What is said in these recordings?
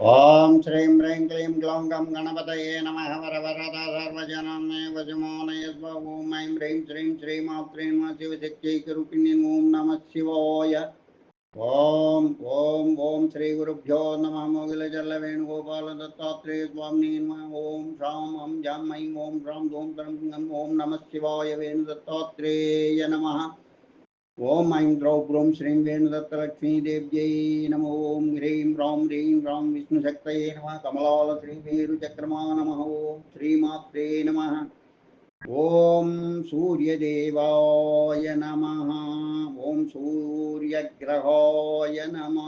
ॐ श्रीं ह्रीं क्लीं ग्लौं गं गणपतये नमः वरवरदा सर्वजनाम्ने वजमो नयद्वूं ऐं ह्रीं श्रीं श्रीमां त्रीं शिवशक्तिरूपिणीं ॐ नमः शिवोय ॐ ॐ ॐ श्रीगुरुभ्यो नमः मोगिलजलवेणुगोपालदत्तात्रेयस्वामिनी नमः ॐ श्रां हं जां ऐं ॐ श्रां धूं त्रं ॐ नमः शिवाय वेणुदत्तात्रेय नमः ஓம் ஐம் திரௌ புரோம் ஸ்ரீம் வேணுதத்தலக்ஷ்மி தேவியை நம ஓம் ஹ்ரீம் ராம் ஹ்ரீம் ராம் விஷ்ணு சக்தயே நம கமலால ஸ்ரீ மேரு சக்கரமா நம ஓம் ஸ்ரீமாத்ரே நம. ஓம் சூரியதேவாய நம. ஓம் சூரியகிரகாய நம.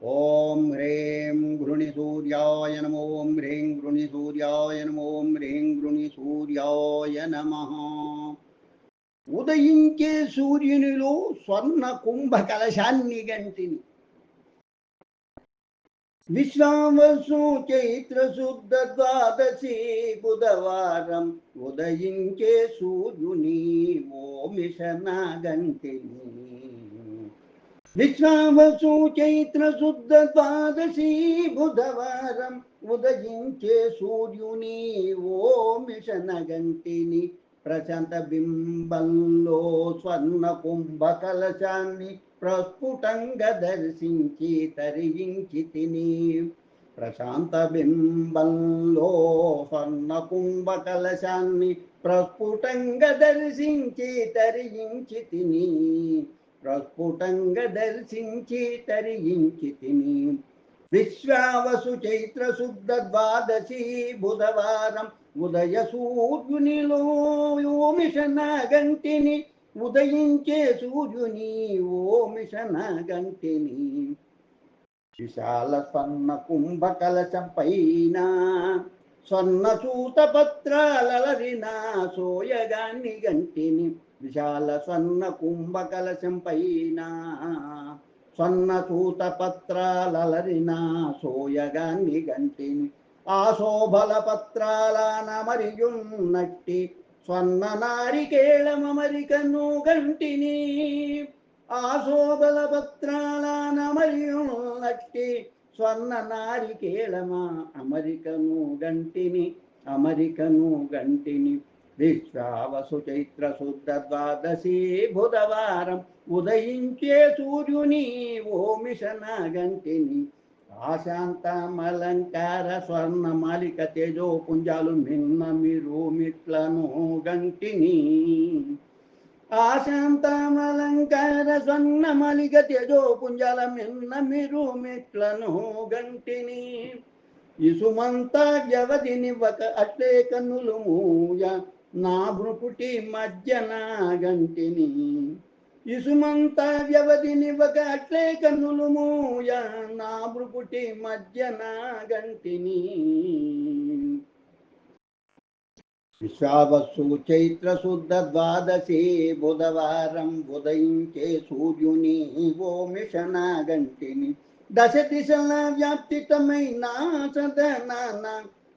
ஓம் ஹ்ரேம் குருணி சூர்யாய நம. ஓம் குருணி சூர்யாய நம. ஓம் குருணி சூர்யாய நமஹா ఉదయించే సూర్యునిలో స్వర్ణ కుంభ కలశాన్ని గంటిని. విశ్వావసు చైత్ర శుద్ధ ద్వాదశి బుధవారం ఉదయించే సూర్యుని ఓ మిషన గంటిని. విశ్వావసు చైత్ర శుద్ధ ద్వాదశి బుధవారం ఉదయించే సూర్యుని ఓ మిషన గంటిని. ప్రశాంత బింబంలో స్వర్ణ కుంభ కలశాన్ని ప్రస్ఫుటంగా దర్శించి తరిగించి తిని ప్రశాంత బింబంలో స్వర్ణ కుంభ కలశాన్ని ప్రస్ఫుటంగా దర్శించి తరిగించి తిని ప్రస్ఫుటంగా దర్శించి తరిగించి తిని విశ్వావసు చైత్ర శుద్ధ ద్వాదశి బుధవారం ఉదయ సూర్యునిలో ఓ మిషన గంటిని ఉదయించే సూర్యుని ఓ మిషన గంటిని విశాల స్వర్ణ కుంభ కలశం పైన స్వర్ణ సూత పత్రాలరిన సోయగాన్ని గంటిని విశాల స్వర్ణ కుంభ కలశం పైన స్వర్ణ పత్రాలలరిన సోయగాన్ని గంటిని. ఆ శోభల పత్రాలన మరియున్నట్టి స్వర్ణ నారికేళమరికను గంటిని ఆ శోభల పత్రాలన మరియున్నట్టి స్వర్ణ నారికేళమ అమరికను గంటిని అమరికను గంటిని విశ్వావసు చైత్ర శుద్ధ ద్వాదశి బుధవారం ఉదయించే సూర్యుని ఓ గంటిని ఆశాంతమలంకార స్వర్ణ మాలిక తేజో పుంజాలు మిన్న మీరు మిట్లను గంటిని ఆశాంతమలంకార స్వర్ణ మాలిక తేజో పుంజాల మిన్న మీరు మిట్లను గంటిని ఇసుమంత వ్యవధిని ఒక అట్లే కన్నులు మూయ నా భృకుటి మధ్యన గంటిని ఇసుమంత వ్యవధిని ఒక అట్లే కన్నులు మూయ నా భృకుటి మధ్యన గంటిని విశ్వావస్సు చైత్ర శుద్ధ ద్వాదశి బుధవారం ఉదయించే సూర్యుని ఓ మిషన గంటిని దశ దిశల వ్యాప్తితమైన సదనా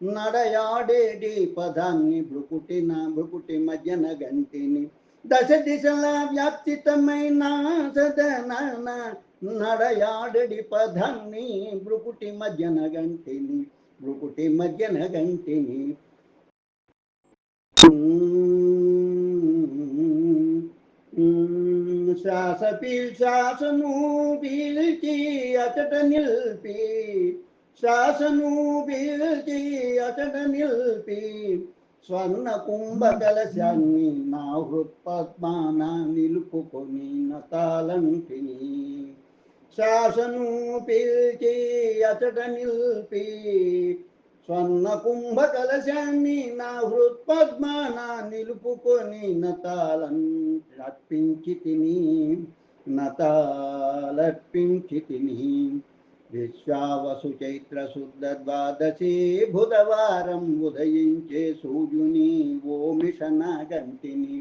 నడయాడేడి పదాన్ని భృకుటిన భృకుటి మధ్యన గంటిని దశ దిశల వ్యాప్తితమైన సదనాన నడయాడడి పదాన్ని భృకుటి మధ్యన గంటిని భృకుటి మధ్యన గంటిని శ్వాస శ్వాసను పీల్చి అతట నిల్పి శ్వాసను పీల్చి అతట నిల్పి స్వర్ణ కుంభ కలశాన్ని నా హృత్పద్మాన నిలుపుకొని నతాలంటిని శాసను పీల్చి అతట నిల్పి స్వర్ణ కుంభ కలశాన్ని నా హృత్పద్మాన నిలుపుకొని నతాలం అర్పించి తిని నతాలర్పించి తిని విశ్వావసు చైత్ర శుద్ధ ద్వాదశి బుధవారం ఉదయించే సూర్యుని ఓ మిషన గంటిని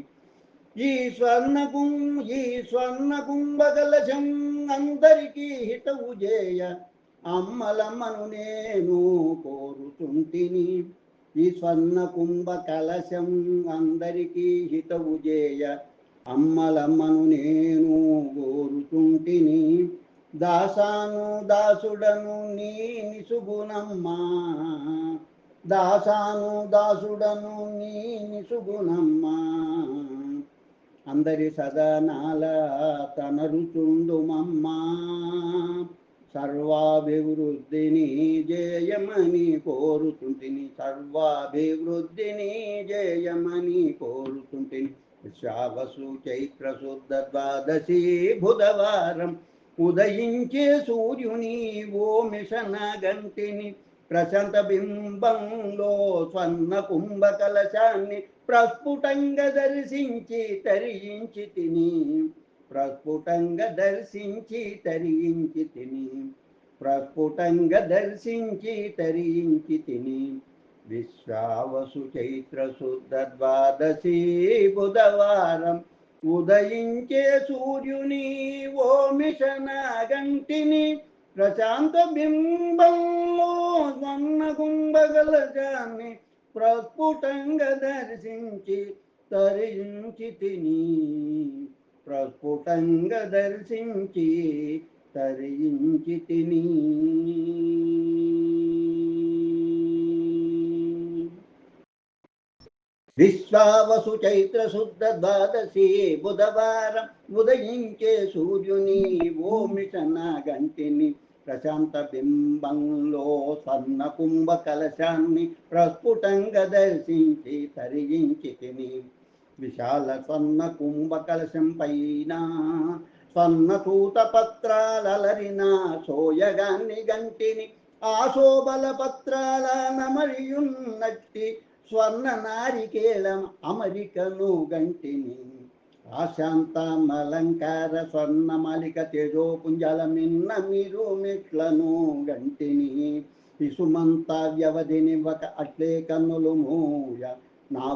ఈ స్వర్ణ కుం ఈ స్వర్ణ కుంభ కలశం అందరికీ హితవు చేయ అమ్మలమ్మను నేను కోరుతుంటిని. ఈ స్వర్ణ కుంభ కలశం అందరికీ హితవు చేయ అమ్మలమ్మను నేను కోరుతుంటిని. దాసాను దాసుడను నీ నిసుగుణమ్మా దాసాను దాసుడను నీ నిసుగుణమ్మా అందరి సదనాల తనరుచుండుమమ్మా. సర్వాభివృద్ధిని జయమని కోరుతుంటిని సర్వాభివృద్ధిని జయమని కోరుతుంటిని శ్రావసు చైత్ర శుద్ధ ద్వాదశి బుధవారం ఉదయించే సూర్యుని ఓ మిషన గంటిని ప్రశాంత బింబంలో స్వర్ణ కుంభ కలశాన్ని ప్రస్ఫుటంగా దర్శించి తరించి తిని ప్రస్ఫుటంగా దర్శించి తరించి తిని ప్రస్ఫుటంగా దర్శించి తరించి తిని. విశ్రావసు చైత్ర శుద్ధ ద్వాదశి బుధవారం ఉదయించే సూర్యుని ఓ మిషన గంటిని ప్రశాంత బింబంలో స్వర్ణ కుంభగలజాన్ని ప్రస్ఫుటంగా దర్శించి తరించి తిని ప్రస్ఫుటంగా దర్శించి తరించి తిని. విశ్వావసు చైత్ర శుద్ధ ద్వాదశి బుధవారం ఉదయించే సూర్యుని ఓమిషన గంటిని ప్రశాంత బింబంలో స్వర్ణ కుంభ కలశాన్ని ప్రస్ఫుటంగా దర్శించి తరిగించి తిని విశాల స్వర్ణ కుంభ కలశం పైన స్వర్ణ తూత పత్రాలలరిన సోయగాన్ని గంటిని ఆ శోభల పత్రాల నమరియున్నట్టి స్వర్ణ నారికేళం అమరికను గంటిని. ఆశాంతమలంకార స్వర్ణ మాలిక మిన్న మీరు మెట్లను గంటిని. ఇసుమంత వ్యవధిని ఒక అట్లే కన్నులు మూయ. నా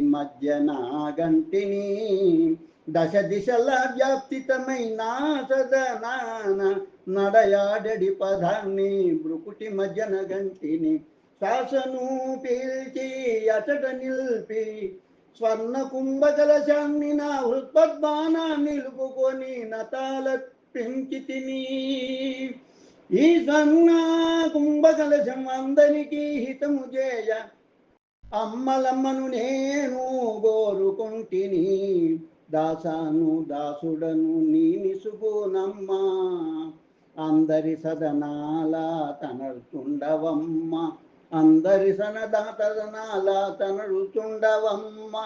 మధ్య నా గంటిని. దశ దిశల వ్యాప్తితమైన సదనాన నడయాడడి పదాన్ని బ్రుకుటి మధ్యన గంటిని. శాసను పీల్చి అచట నిల్పి స్వర్ణ కుంభకలశాన్ని నా హృత్పద్మాన నిలుపుకొని నతాల పెంచి తిని. ఈ స్వర్ణ కుంభకలశం అందరికీ హితము చేయ అమ్మలమ్మను నేను కోరుకుంటిని. దాసాను దాసుడను నీ నిసుగునమ్మా అందరి సదనాల తనరుతుండవమ్మ అందరి సనదాతనాల తనరుతుండవమ్మ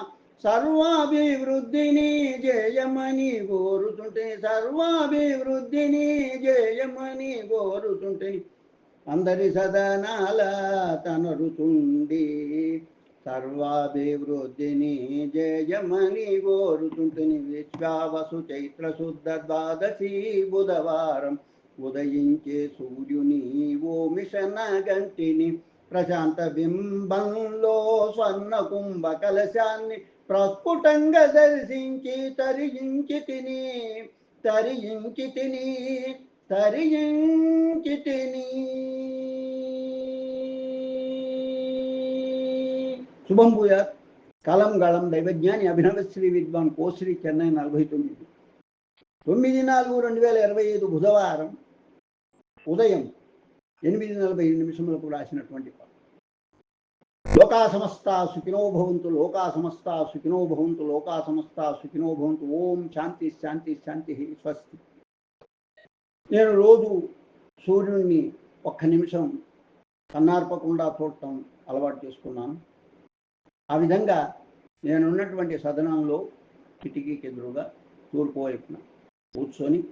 సర్వాభివృద్ధిని జయమని కోరుతుంటే సర్వాభివృద్ధిని జయమని కోరుతుంటే అందరి సదనాల తనరుతుండి సర్వాభివృద్ధిని జయమని కోరుతుంటుని విశ్వావసు చైత్ర శుద్ధ ద్వాదశి బుధవారం ఉదయించే సూర్యుని ఓ మిషన గంటిని ప్రశాంత బింబంలో స్వర్ణ కుంభ కలశాన్ని ప్రస్ఫుటంగా దర్శించి తరించి తిని తరించి తిని తరించి తిని. శుభం భూయాత్ కలం గళం దైవజ్ఞాని అభినవ శ్రీ విద్వాన్ కోశ్రీ చెన్నై నలభై తొమ్మిది. తొమ్మిది నాలుగు రెండు వేల ఇరవై ఐదు బుధవారం ఉదయం ఎనిమిది నలభై నిమిషములకు రాసినటువంటి లోకా సమస్త సుఖినో భవంతు లోకా సమస్త సుఖినో భవంతు లోకా సమస్త సుఖినో భవంతు. ఓం శాంతి శాంతి శాంతి స్వస్తి. నేను రోజు సూర్యుడిని ఒక్క నిమిషం కన్నార్పకుండా చూడటం అలవాటు చేసుకున్నాను. ఆ విధంగా నేనున్నటువంటి సదనంలో కిటికీకి ఎదురుగా తూర్పు వైపున కూర్చొని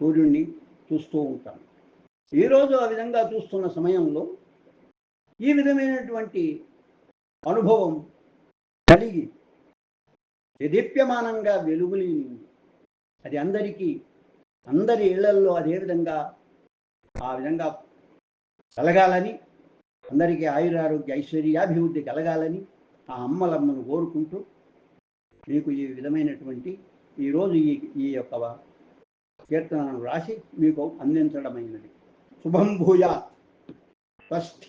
సూర్యుడిని చూస్తూ ఉంటాను. ఈరోజు ఆ విధంగా చూస్తున్న సమయంలో ఈ విధమైనటువంటి అనుభవం కలిగి దేదీప్యమానంగా వెలుగులి అది అందరికీ అందరి ఇళ్ళల్లో అదే విధంగా ఆ విధంగా కలగాలని అందరికీ ఆయురారోగ్య ఐశ్వర్యాభివృద్ధి కలగాలని ఆ అమ్మలమ్మను కోరుకుంటూ మీకు ఈ విధమైనటువంటి ఈరోజు ఈ ఈ యొక్క కీర్తనను రాసి మీకు అందించడమైనది. శుభం భూయాత్ ఫస్ట్